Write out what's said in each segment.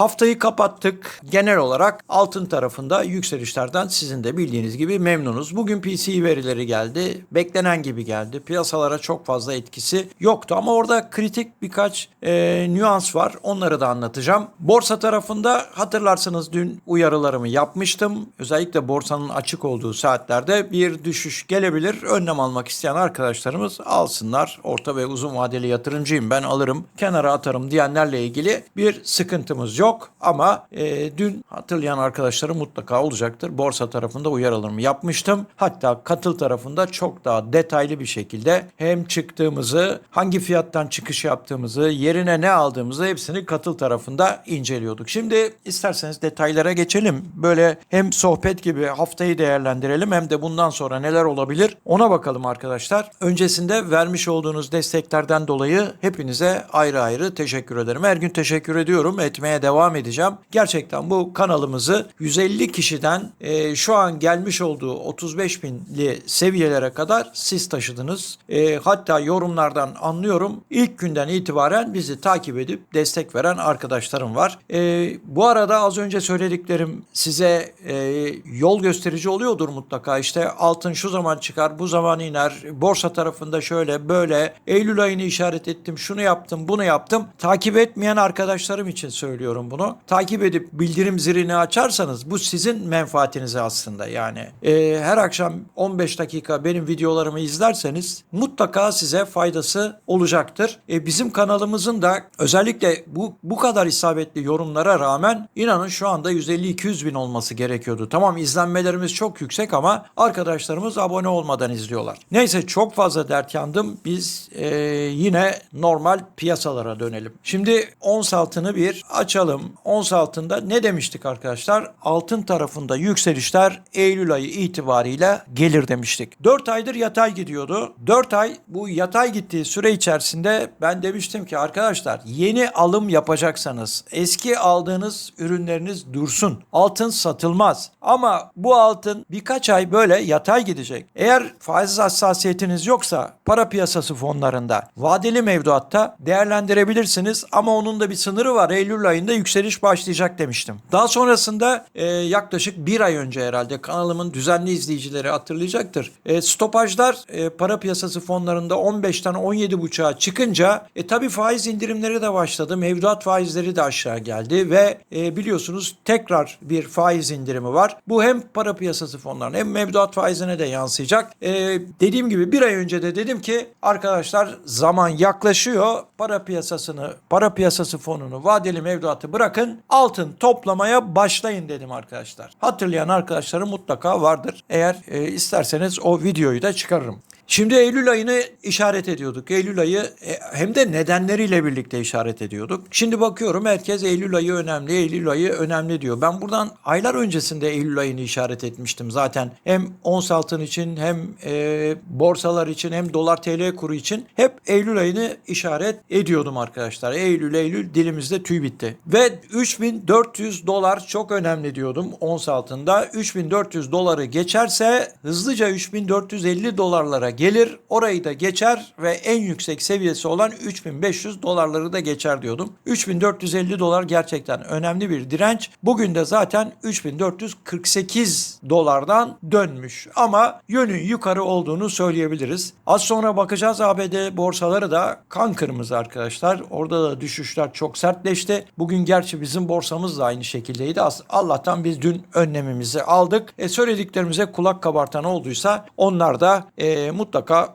Haftayı kapattık. Genel olarak altın tarafında yükselişlerden sizin de bildiğiniz gibi memnunuz. Bugün PCE verileri geldi. Beklenen gibi geldi. Piyasalara çok fazla etkisi yoktu ama orada kritik birkaç e, nüans var. Onları da anlatacağım. Borsa tarafında hatırlarsınız dün uyarılarımı yapmıştım. Özellikle borsanın açık olduğu saatlerde bir düşüş gelebilir. Önlem almak isteyen arkadaşlarımız alsınlar. Orta ve uzun vadeli yatırımcıyım ben alırım kenara atarım diyenlerle ilgili bir sıkıntımız yok. Ama e, dün hatırlayan arkadaşlarım mutlaka olacaktır. Borsa tarafında uyarılarımı yapmıştım. Hatta katıl tarafında çok daha detaylı bir şekilde hem çıktığımızı, hangi fiyattan çıkış yaptığımızı, yerine ne aldığımızı hepsini katıl tarafında inceliyorduk. Şimdi isterseniz detaylara geçelim. Böyle hem sohbet gibi haftayı değerlendirelim hem de bundan sonra neler olabilir ona bakalım arkadaşlar. Öncesinde vermiş olduğunuz desteklerden dolayı hepinize ayrı ayrı teşekkür ederim. Her gün teşekkür ediyorum. Etmeye devam edeceğim. Gerçekten bu kanalımızı 150 kişiden e, şu an gelmiş olduğu 35 binli seviyelere kadar siz taşıdınız. E, hatta yorumlardan anlıyorum. İlk günden itibaren bizi takip edip destek veren arkadaşlarım var. E, bu arada az önce söylediklerim size e, yol gösterici oluyordur mutlaka. İşte altın şu zaman çıkar, bu zaman iner. Borsa tarafında şöyle böyle. Eylül ayını işaret ettim, şunu yaptım, bunu yaptım. Takip etmeyen arkadaşlarım için söylüyorum bunu. Takip edip bildirim zilini açarsanız bu sizin menfaatinize aslında yani. E, her akşam 15 dakika benim videolarımı izlerseniz mutlaka size faydası olacaktır. E, bizim kanalımızın da özellikle bu bu kadar isabetli yorumlara rağmen inanın şu anda 150-200 bin olması gerekiyordu. Tamam izlenmelerimiz çok yüksek ama arkadaşlarımız abone olmadan izliyorlar. Neyse çok fazla dert yandım. Biz e, yine normal piyasalara dönelim. Şimdi ons altını bir açalım. Ons altında ne demiştik arkadaşlar? Altın tarafında yükselişler Eylül ayı itibariyle gelir demiştik. 4 aydır yatay gidiyordu. 4 ay bu yatay gittiği süre içerisinde ben demiştim ki arkadaşlar yeni alım yapacaksanız eski aldığınız ürünleriniz dursun. Altın satılmaz. Ama bu altın birkaç ay böyle yatay gidecek. Eğer faiz hassasiyetiniz yoksa para piyasası fonlarında vadeli mevduatta değerlendirebilirsiniz ama onun da bir sınırı var. Eylül ayında yükseliş başlayacak demiştim. Daha sonrasında e, yaklaşık bir ay önce herhalde kanalımın düzenli izleyicileri hatırlayacaktır. E, stopajlar e, para piyasası fonlarında 15'ten 17,5'a çıkınca e, tabii faiz indirimleri de başladı. Mevduat faizleri de aşağı geldi ve e, biliyorsunuz tekrar bir faiz indirimi var. Bu hem para piyasası fonlarına hem mevduat faizine de yansıyacak. E, dediğim gibi bir ay önce de dedim ki arkadaşlar zaman yaklaşıyor. Para piyasasını, para piyasası fonunu, vadeli mevduatı bırakın. Altın toplamaya başlayın dedim arkadaşlar. Hatırlayan arkadaşlarım mutlaka vardır. Eğer e, isterseniz o videoyu da çıkarırım. Şimdi Eylül ayını işaret ediyorduk. Eylül ayı e, hem de nedenleriyle birlikte işaret ediyorduk. Şimdi bakıyorum herkes Eylül ayı önemli, Eylül ayı önemli diyor. Ben buradan aylar öncesinde Eylül ayını işaret etmiştim zaten. Hem ons altın için hem e, borsalar için hem dolar TL kuru için hep Eylül ayını işaret ediyordum arkadaşlar. Eylül Eylül dilimizde tüy bitti. Ve 3400 dolar çok önemli diyordum ons altında. 3400 doları geçerse hızlıca 3450 dolarlara gelir. Orayı da geçer ve en yüksek seviyesi olan 3500 dolarları da geçer diyordum. 3450 dolar gerçekten önemli bir direnç. Bugün de zaten 3448 dolardan dönmüş. Ama yönün yukarı olduğunu söyleyebiliriz. Az sonra bakacağız ABD borsaları da kan kırmızı arkadaşlar. Orada da düşüşler çok sertleşti. Bugün gerçi bizim borsamız da aynı şekildeydi. Allah'tan biz dün önlemimizi aldık. E, söylediklerimize kulak kabartan olduysa onlar da e, mutlaka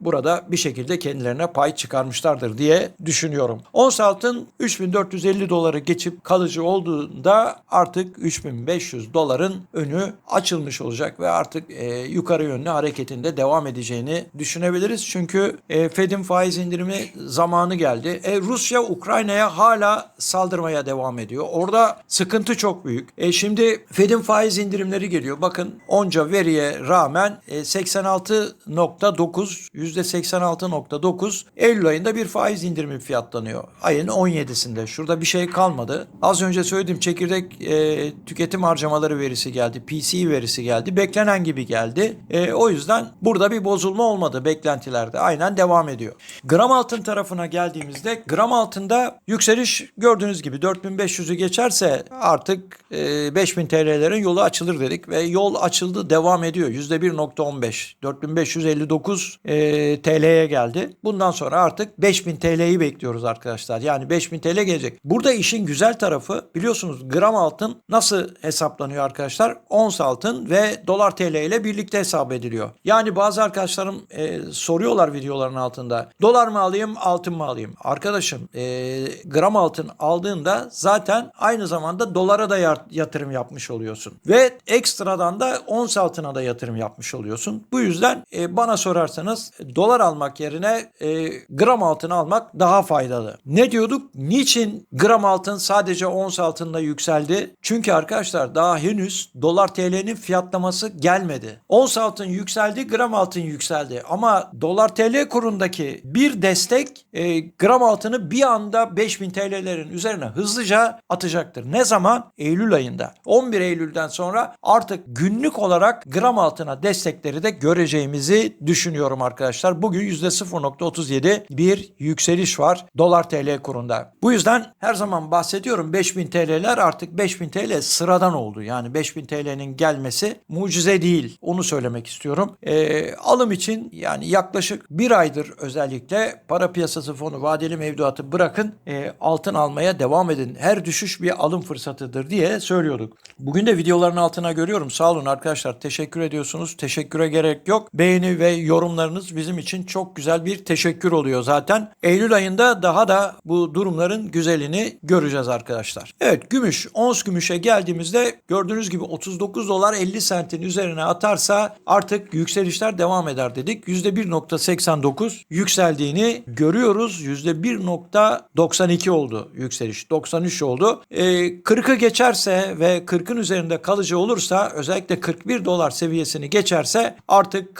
burada bir şekilde kendilerine pay çıkarmışlardır diye düşünüyorum. Ons altın 3450 doları geçip kalıcı olduğunda artık 3500 doların önü açılmış olacak ve artık e, yukarı yönlü hareketinde devam edeceğini düşünebiliriz. Çünkü e, Fed'in faiz indirimi zamanı geldi. E, Rusya Ukrayna'ya hala saldırmaya devam ediyor. Orada sıkıntı çok büyük. E, şimdi Fed'in faiz indirimleri geliyor. Bakın onca veriye rağmen e, 86.9 %86.9, %86.9 Eylül ayında bir faiz indirimi fiyatlanıyor. Ayın 17'sinde. Şurada bir şey kalmadı. Az önce söylediğim çekirdek e, tüketim harcamaları verisi geldi. PCE verisi geldi. Beklenen gibi geldi. E, o yüzden burada bir bozulma olmadı beklentilerde. Aynen devam ediyor. Gram altın tarafına geldiğimizde gram altında yükseliş gördüğünüz gibi 4500'ü geçerse artık e, 5000 TL'lerin yolu açılır dedik ve yol açıldı devam ediyor. %1.15 4559 e, TL'ye geldi. Bundan sonra artık 5000 TL'yi bekliyoruz arkadaşlar. Yani 5000 TL gelecek. Burada işin güzel tarafı biliyorsunuz gram altın nasıl hesaplanıyor arkadaşlar? Ons altın ve dolar TL ile birlikte hesap ediliyor. Yani bazı arkadaşlarım e, soruyorlar videoların altında. Dolar mı alayım altın mı alayım? Arkadaşım e, gram altın aldığında zaten aynı zamanda dolara da yatırım yapmış oluyorsun. Ve ekstradan da ons altına da yatırım yapmış oluyorsun. Bu yüzden e, bana sorarsanız dolar almak yerine e, gram altın almak daha faydalı. Ne diyorduk? Niçin gram altın sadece ons altında yükseldi? Çünkü arkadaşlar daha henüz dolar TL'nin fiyatlaması gelmedi. Ons altın yükseldi, gram altın yükseldi. Ama dolar TL kurundaki bir destek e, gram altını bir anda 5000 TL'lerin üzerine hızlıca atacaktır. Ne zaman? Eylül ayında. 11 Eylül'den sonra artık günlük olarak gram altına destekleri de göreceğimizi düşünüyorum arkadaşlar. Bugün %0.37 bir yükseliş var dolar TL kurunda. Bu yüzden her zaman bahsediyorum 5000 TL'ler artık 5000 TL sıradan oldu. Yani 5000 TL'nin gelmesi mucize değil. Onu söylemek istiyorum. Ee, alım için yani yaklaşık bir aydır özellikle para piyasası fonu vadeli mevduatı bırakın e, altın almaya devam edin. Her düşüş bir alım fırsatıdır diye söylüyorduk. Bugün de videoların altına görüyorum. Sağ olun arkadaşlar. Teşekkür ediyorsunuz. Teşekküre gerek yok. Beğeni ve yorumlarınız bizim için çok güzel bir teşekkür oluyor zaten. Eylül ayında daha da bu durumların güzelini göreceğiz arkadaşlar. Evet gümüş. Ons gümüşe geldiğimizde gördüğünüz gibi 39 dolar 50 sentin üzerine atarsa artık yükselişler devam eder dedik. %1.89 yükseldiğini görüyoruz. %1.92 oldu yükseliş. 93 oldu. Ee, 40'ı geçerse ve 40'ın üzerinde kalıcı olursa özellikle 41 dolar seviyesini geçerse artık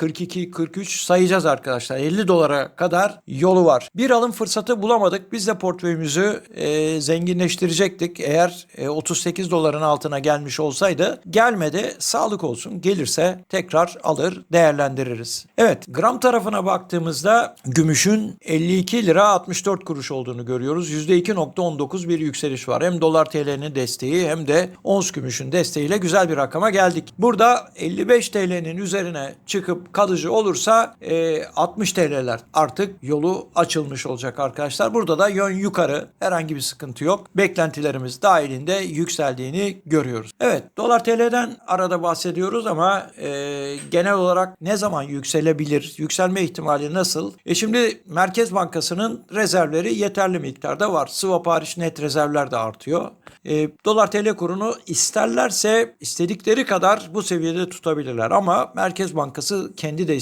42-43 sayacağız arkadaşlar. 50 dolara kadar yolu var. Bir alım fırsatı bulamadık. Biz de portföyümüzü e, zenginleştirecektik. Eğer e, 38 doların altına gelmiş olsaydı gelmedi. Sağlık olsun. Gelirse tekrar alır değerlendiririz. Evet gram tarafına baktığımızda gümüşün 52 lira 64 kuruş olduğunu görüyoruz. %2.19 bir yükseliş var. Hem dolar TL'nin desteği hem de ons gümüşün desteğiyle güzel bir rakama geldik. Burada 55 TL'nin üzerine çıkıp kalıcı olursa e, 60 TL'ler artık yolu açılmış olacak arkadaşlar. Burada da yön yukarı herhangi bir sıkıntı yok. Beklentilerimiz dahilinde yükseldiğini görüyoruz. Evet dolar TL'den arada bahsediyoruz ama e, genel olarak ne zaman yükselebilir? Yükselme ihtimali nasıl? E şimdi Merkez Bankası'nın rezervleri yeterli miktarda var. Swap hariç net rezervler de artıyor. E, dolar TL kurunu isterlerse istedikleri kadar bu seviyede tutabilirler ama Merkez Bankası kendi de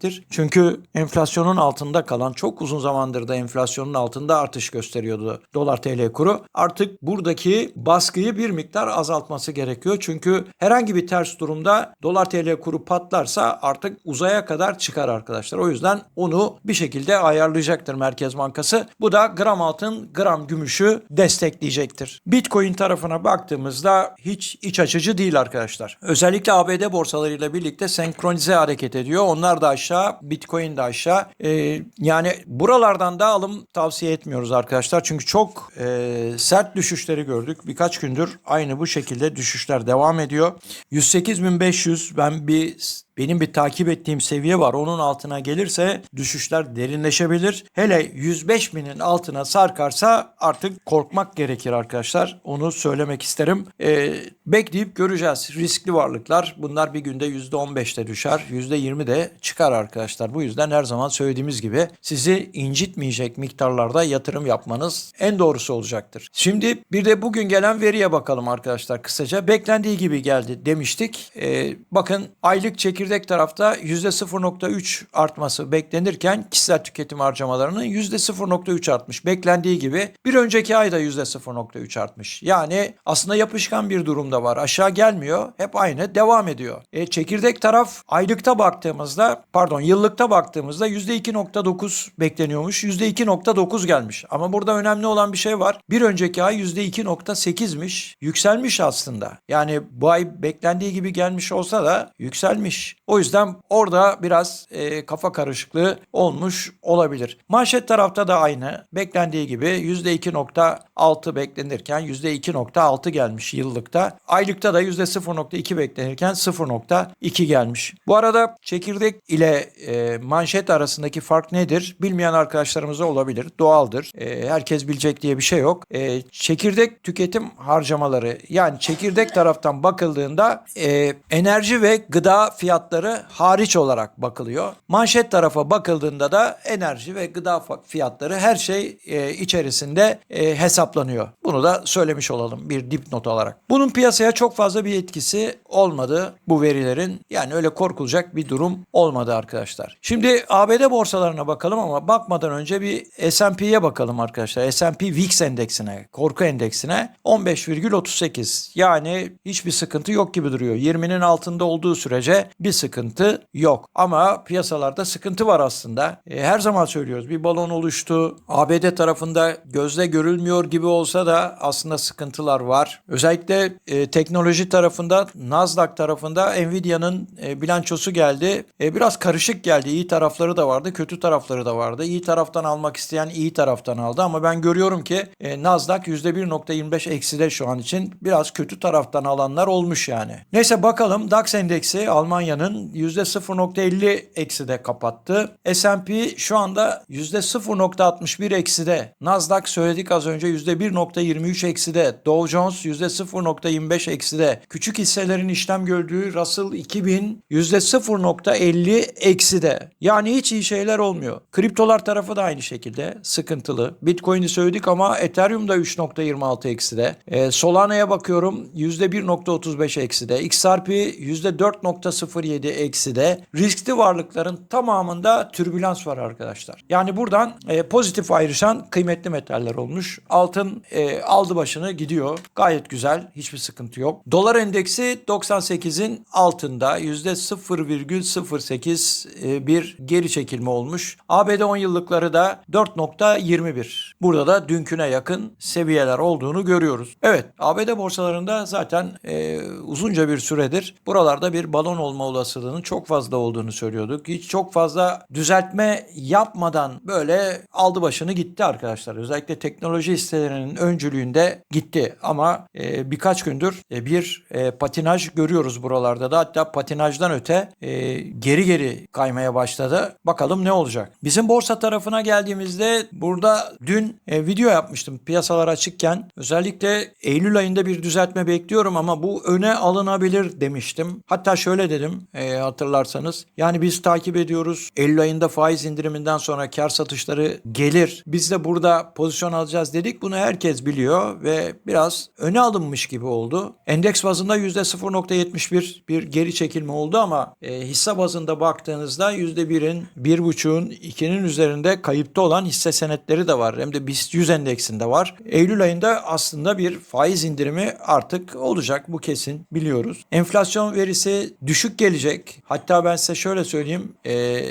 istemeyecektir. Çünkü enflasyonun altında kalan çok uzun zamandır da enflasyonun altında artış gösteriyordu dolar TL kuru. Artık buradaki baskıyı bir miktar azaltması gerekiyor. Çünkü herhangi bir ters durumda dolar TL kuru patlarsa artık uzaya kadar çıkar arkadaşlar. O yüzden onu bir şekilde ayarlayacaktır Merkez Bankası. Bu da gram altın, gram gümüşü destekleyecektir. Bitcoin tarafına baktığımızda hiç iç açıcı değil arkadaşlar. Özellikle ABD borsalarıyla birlikte senkronize hareket ediyor. Onlar da aşağı, Bitcoin de aşağı. Ee, yani buralardan da alım tavsiye etmiyoruz arkadaşlar. Çünkü çok e, sert düşüşleri gördük. Birkaç gündür aynı bu şekilde düşüşler devam ediyor. 108.500 ben bir benim bir takip ettiğim seviye var. Onun altına gelirse düşüşler derinleşebilir. Hele 105 binin altına sarkarsa artık korkmak gerekir arkadaşlar. Onu söylemek isterim. Ee, bekleyip göreceğiz. Riskli varlıklar bunlar bir günde %15'te düşer. %20 de çıkar arkadaşlar. Bu yüzden her zaman söylediğimiz gibi sizi incitmeyecek miktarlarda yatırım yapmanız en doğrusu olacaktır. Şimdi bir de bugün gelen veriye bakalım arkadaşlar kısaca. Beklendiği gibi geldi demiştik. Ee, bakın aylık çekirdek tarafta %0.3 artması beklenirken kişisel tüketim harcamalarının %0.3 artmış. Beklendiği gibi bir önceki ayda %0.3 artmış. Yani aslında yapışkan bir durumda var. Aşağı gelmiyor. Hep aynı devam ediyor. E, çekirdek taraf aylıkta baktığımızda pardon yıllıkta baktığımızda %2.9 bekleniyormuş. %2.9 gelmiş. Ama burada önemli olan bir şey var. Bir önceki ay %2.8'miş. Yükselmiş aslında. Yani bu ay beklendiği gibi gelmiş olsa da yükselmiş. O yüzden orada biraz e, kafa karışıklığı olmuş olabilir. Manşet tarafta da aynı. Beklendiği gibi %2.6 beklenirken %2.6 gelmiş yıllıkta. Aylıkta da %0.2 beklenirken 0.2 gelmiş. Bu arada çekirdek ile e, manşet arasındaki fark nedir? Bilmeyen arkadaşlarımız da olabilir. Doğaldır. E, herkes bilecek diye bir şey yok. E, çekirdek tüketim harcamaları yani çekirdek taraftan bakıldığında e, enerji ve gıda fiyatları hariç olarak bakılıyor. Manşet tarafa bakıldığında da enerji ve gıda fiyatları her şey e, içerisinde e, hesaplanıyor. Bunu da söylemiş olalım bir dipnot olarak. Bunun piyasaya çok fazla bir etkisi olmadı bu verilerin. Yani öyle korkulacak bir durum olmadı arkadaşlar. Şimdi ABD borsalarına bakalım ama bakmadan önce bir S&P'ye bakalım arkadaşlar. S&P VIX endeksine, korku endeksine 15,38. Yani hiçbir sıkıntı yok gibi duruyor. 20'nin altında olduğu sürece bir sıkıntı yok. Ama piyasalarda sıkıntı var aslında. E, her zaman söylüyoruz bir balon oluştu. ABD tarafında gözle görülmüyor gibi olsa da aslında sıkıntılar var. Özellikle e, teknoloji tarafında Nasdaq tarafında Nvidia'nın e, bilançosu geldi. E, biraz karışık geldi. İyi tarafları da vardı, kötü tarafları da vardı. İyi taraftan almak isteyen iyi taraftan aldı ama ben görüyorum ki e, Nasdaq %1.25 ekside şu an için biraz kötü taraftan alanlar olmuş yani. Neyse bakalım DAX endeksi Almanya'nın %0.50 ekside kapattı. S&P şu anda %0.61 ekside. Nasdaq söyledik az önce %1.23 ekside. Dow Jones %0.25 ekside. Küçük hisselerin işlem gördüğü Russell 2000 %0.50 ekside. Yani hiç iyi şeyler olmuyor. Kriptolar tarafı da aynı şekilde sıkıntılı. Bitcoin'i söyledik ama Ethereum da 3.26 ekside. Ee, Solana'ya bakıyorum %1.35 ekside. XRP %4.07 ekside. Riskli varlıkların tamamında türbülans var arkadaşlar. Yani buradan e, pozitif ayrışan kıymetli metaller olmuş. Altın e, aldı başını gidiyor. Gayet güzel. Hiçbir sıkıntı yok. Dolar endeksi 98'in altında %0,08 e, bir geri çekilme olmuş. ABD 10 yıllıkları da 4.21. Burada da dünküne yakın seviyeler olduğunu görüyoruz. Evet ABD borsalarında zaten e, uzunca bir süredir buralarda bir balon olma olasılığının çok fazla olduğunu söylüyorduk. Hiç çok fazla düzeltme yapmadan böyle aldı başını gitti arkadaşlar. Özellikle teknoloji hisselerinin öncülüğünde gitti ama e, birkaç gündür e, bir e, patinaj görüyoruz buralarda da. Hatta patinajdan öte e, geri geri kaymaya başladı. Bakalım ne olacak. Bizim borsa tarafına geldiğimizde burada dün e, video yapmıştım piyasalar açıkken. Özellikle Eylül ayında bir düzeltme bekliyorum ama bu öne alınabilir demiştim. Hatta şöyle dedim e, hatırlarsanız. Yani biz takip ediyoruz. Eylül ayında faiz indiriminden sonra kar satışları gelir. Biz de burada pozisyon alacağız dedik. Bunu herkes biliyor ve biraz öne alınmış gibi oldu. Endeks bazında %0.71 bir geri çekilme oldu ama e, hisse bazında baktığınızda %1'in, 1.5'un, 2'nin üzerinde kayıpta olan hisse senetleri de var. Hem de BIST 100 endeksinde var. Eylül ayında aslında bir faiz indirimi artık olacak. Bu kesin biliyoruz. Enflasyon verisi düşük gelecek. Hatta ben size şöyle söyleyeyim. E,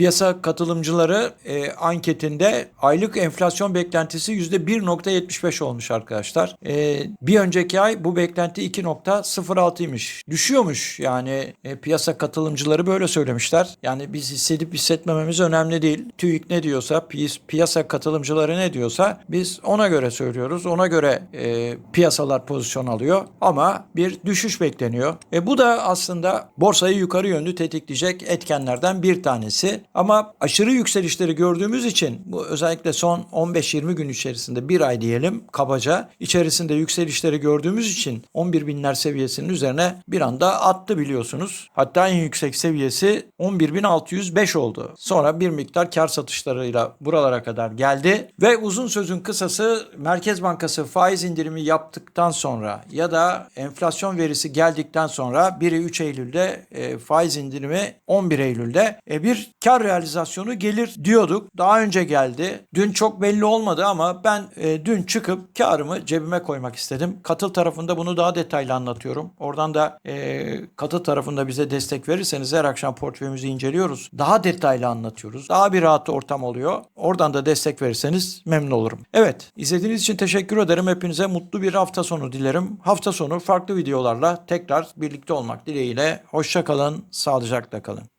Piyasa katılımcıları e, anketinde aylık enflasyon beklentisi %1.75 olmuş arkadaşlar. E, bir önceki ay bu beklenti 2.06'ymış. Düşüyormuş yani e, piyasa katılımcıları böyle söylemişler. Yani biz hissedip hissetmememiz önemli değil. TÜİK ne diyorsa, pi- piyasa katılımcıları ne diyorsa biz ona göre söylüyoruz. Ona göre e, piyasalar pozisyon alıyor ama bir düşüş bekleniyor. E, bu da aslında borsayı yukarı yönlü tetikleyecek etkenlerden bir tanesi. Ama aşırı yükselişleri gördüğümüz için bu özellikle son 15-20 gün içerisinde bir ay diyelim kabaca içerisinde yükselişleri gördüğümüz için 11 binler seviyesinin üzerine bir anda attı biliyorsunuz. Hatta en yüksek seviyesi 11.605 oldu. Sonra bir miktar kar satışlarıyla buralara kadar geldi ve uzun sözün kısası Merkez Bankası faiz indirimi yaptıktan sonra ya da enflasyon verisi geldikten sonra biri 3 Eylül'de e, faiz indirimi 11 Eylül'de e, bir kar realizasyonu gelir diyorduk. Daha önce geldi. Dün çok belli olmadı ama ben e, dün çıkıp karımı cebime koymak istedim. Katıl tarafında bunu daha detaylı anlatıyorum. Oradan da e, katıl tarafında bize destek verirseniz her akşam portföyümüzü inceliyoruz. Daha detaylı anlatıyoruz. Daha bir rahat ortam oluyor. Oradan da destek verirseniz memnun olurum. Evet, izlediğiniz için teşekkür ederim. Hepinize mutlu bir hafta sonu dilerim. Hafta sonu farklı videolarla tekrar birlikte olmak dileğiyle. Hoşça kalın, sağlıcakla kalın.